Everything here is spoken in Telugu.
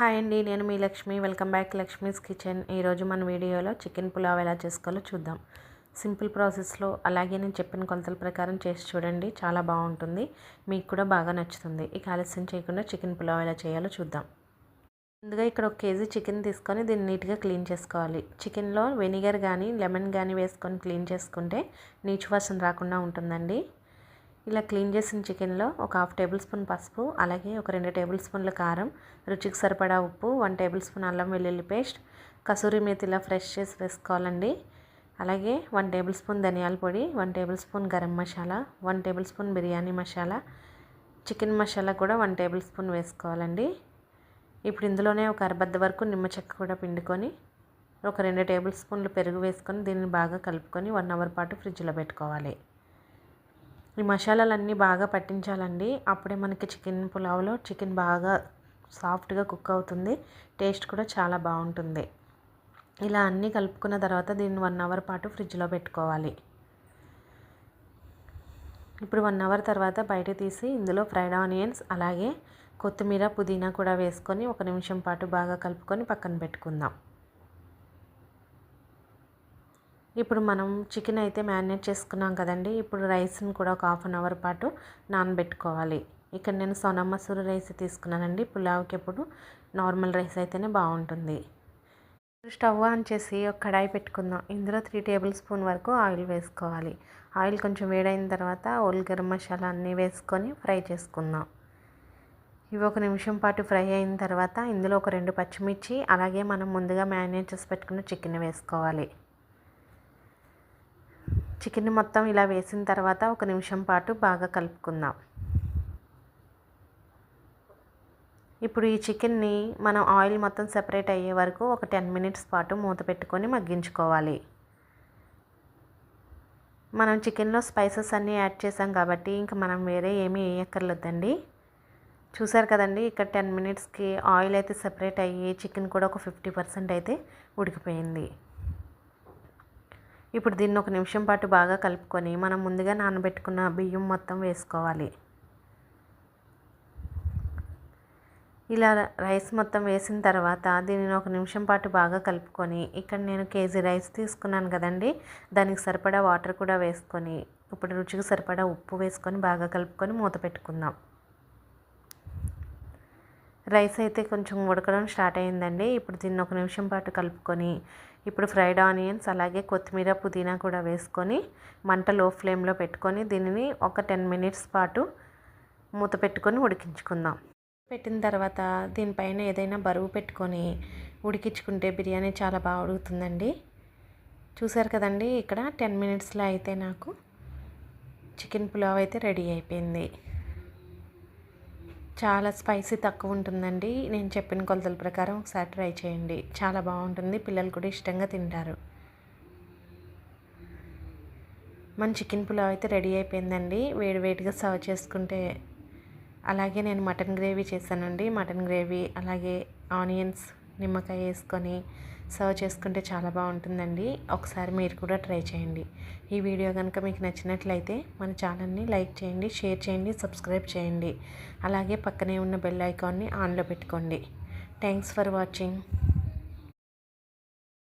హాయ్ అండి నేను మీ Lakshmi. Welcome back Lakshmi's kitchen. ఈరోజు మన వీడియోలో చికెన్ పులావ్ ఎలా చేసుకోవాలో చూద్దాం. సింపుల్ ప్రాసెస్లో అలాగే నేను చెప్పిన కొలతల ప్రకారం చేసి చూడండి చాలా బాగుంటుంది. మీకు కూడా బాగా నచ్చుతుంది. ఇక ఆలస్యం చేయకుండా చికెన్ పులావ్ ఎలా చేయాలో చూద్దాం. ముందుగా ఇక్కడ ఒక కేజీ చికెన్ తీసుకొని దీన్ని నీట్గా క్లీన్ చేసుకోవాలి. చికెన్లో వెనిగర్ కానీ లెమన్ కానీ వేసుకొని క్లీన్ చేసుకుంటే నీచు వాసన రాకుండా ఉంటుందండి. ఇలా క్లీన్ చేసిన చికెన్లో ఒక హాఫ్ టేబుల్ స్పూన్ పసుపు అలాగే ఒక రెండు టేబుల్ స్పూన్ల కారం రుచికి సరిపడా ఉప్పు వన్ టేబుల్ స్పూన్ అల్లం వెల్లుల్లి పేస్ట్ కసూరి మేతి ఇలా ఫ్రెష్ చేసి వేసుకోవాలండి. అలాగే వన్ టేబుల్ స్పూన్ ధనియాల పొడి one tablespoon garam masala one tablespoon biryani masala chicken masala కూడా వన్ టేబుల్ స్పూన్ వేసుకోవాలండి. ఇప్పుడు ఇందులోనే ఒక అరబద్ద వరకు నిమ్మ చెక్క కూడా పిండుకొని ఒక రెండు టేబుల్ స్పూన్లు పెరుగు వేసుకొని దీన్ని బాగా కలుపుకొని వన్ అవర్ పాటు ఫ్రిడ్జ్లో పెట్టుకోవాలి. ఈ మసాలాలన్నీ బాగా పట్టించాలండి. అప్పుడే మనకి చికెన్ పులావ్లో చికెన్ బాగా సాఫ్ట్గా కుక్ అవుతుంది. టేస్ట్ కూడా చాలా బాగుంటుంది. ఇలా అన్నీ కలుపుకున్న తర్వాత దీన్ని వన్ అవర్ పాటు ఫ్రిడ్జ్లో పెట్టుకోవాలి. ఇప్పుడు వన్ అవర్ తర్వాత బయట తీసి ఇందులో ఫ్రైడ్ ఆనియన్స్ అలాగే కొత్తిమీర పుదీనా కూడా వేసుకొని ఒక నిమిషం పాటు బాగా కలుపుకొని పక్కన పెట్టుకుందాం. ఇప్పుడు మనం చికెన్ అయితే మ్యారినేట్ చేసుకున్నాం కదండి. ఇప్పుడు రైస్ని కూడా ఒక హాఫ్ అన్ అవర్ పాటు నానబెట్టుకోవాలి. ఇక్కడ నేను సోనా మసూరి రైస్ తీసుకున్నానండి. పులావ్కి ఎప్పుడు నార్మల్ రైస్ అయితేనే బాగుంటుంది. స్టవ్ ఆన్ చేసి ఒక కడాయి పెట్టుకుందాం. ఇందులో త్రీ టేబుల్ స్పూన్ వరకు ఆయిల్ వేసుకోవాలి. ఆయిల్ కొంచెం వేడైన తర్వాత ఓల్ గరం మసాలా అన్నీ వేసుకొని ఫ్రై చేసుకుందాం. ఇవి ఒక నిమిషం పాటు ఫ్రై అయిన తర్వాత ఇందులో ఒక రెండు పచ్చిమిర్చి అలాగే మనం ముందుగా మ్యారినేట్ చేసి పెట్టుకున్న చికెన్ వేసుకోవాలి. చికెన్ మొత్తం ఇలా వేసిన తర్వాత ఒక నిమిషం పాటు బాగా కలుపుకుందాం. ఇప్పుడు ఈ చికెన్ని మనం ఆయిల్ మొత్తం సెపరేట్ అయ్యే వరకు ఒక టెన్ మినిట్స్ పాటు మూత పెట్టుకొని మగ్గించుకోవాలి. మనం చికెన్లో స్పైసెస్ అన్నీ యాడ్ చేసాం కాబట్టి ఇంకా మనం వేరే ఏమీ వేయక్కర్లేదండి. చూసారు కదండి ఇక్కడ టెన్ మినిట్స్కి ఆయిల్ అయితే సెపరేట్ అయ్యి చికెన్ కూడా ఒక ఫిఫ్టీ పర్సెంట్ అయితే ఉడికిపోయింది. ఇప్పుడు దీన్ని ఒక నిమిషం పాటు బాగా కలుపుకొని మనం ముందుగా నానబెట్టుకున్న బియ్యం మొత్తం వేసుకోవాలి. ఇలా రైస్ మొత్తం వేసిన తర్వాత దీనిని ఒక నిమిషం పాటు బాగా కలుపుకొని ఇక్కడ నేను కేజీ రైస్ తీసుకున్నాను కదండి. దానికి సరిపడా వాటర్ కూడా వేసుకొని ఇప్పుడు రుచికి సరిపడా ఉప్పు వేసుకొని బాగా కలుపుకొని మూత పెట్టుకుందాం. రైస్ అయితే కొంచెం ఉడకడం స్టార్ట్ అయిందండి. ఇప్పుడు దీన్ని ఒక నిమిషం పాటు కలుపుకొని ఇప్పుడు ఫ్రైడ్ ఆనియన్స్ అలాగే కొత్తిమీర పుదీనా కూడా వేసుకొని మంట లో ఫ్లేమ్లో పెట్టుకొని దీనిని ఒక టెన్ మినిట్స్ పాటు మూత పెట్టుకొని ఉడికించుకుందాం. పెట్టిన తర్వాత దీనిపైన ఏదైనా బరువు పెట్టుకొని ఉడికించుకుంటే బిర్యానీ చాలా బాగా ఉడుకుతుందండి. చూసారు కదండి ఇక్కడ టెన్ మినిట్స్లో అయితే నాకు చికెన్ పులావ్ అయితే రెడీ అయిపోయింది. చాలా స్పైసీ తక్కువ ఉంటుందండి. నేను చెప్పిన కొలతల ప్రకారం ఒకసారి ట్రై చేయండి. చాలా బాగుంటుంది. పిల్లలు కూడా ఇష్టంగా తింటారు. మన చికెన్ పులావ్ అయితే రెడీ అయిపోయిందండి. వేడి వేడిగా సర్వ్ చేసుకుంటే అలాగే నేను మటన్ గ్రేవీ చేశానండి. మటన్ గ్రేవీ అలాగే ఆనియన్స్ నిమ్మకాయ వేసుకొని సర్వ్ చేసుకుంటే చాలా బాగుంటుందండి. ఒకసారి మీరు కూడా ట్రై చేయండి. ఈ వీడియో కనుక మీకు నచ్చినట్లయితే మన ఛానల్ని లైక్ చేయండి షేర్ చేయండి సబ్స్క్రైబ్ చేయండి. అలాగే పక్కనే ఉన్న బెల్ ఐకాన్ని ఆన్లో పెట్టుకోండి. Thanks for watching.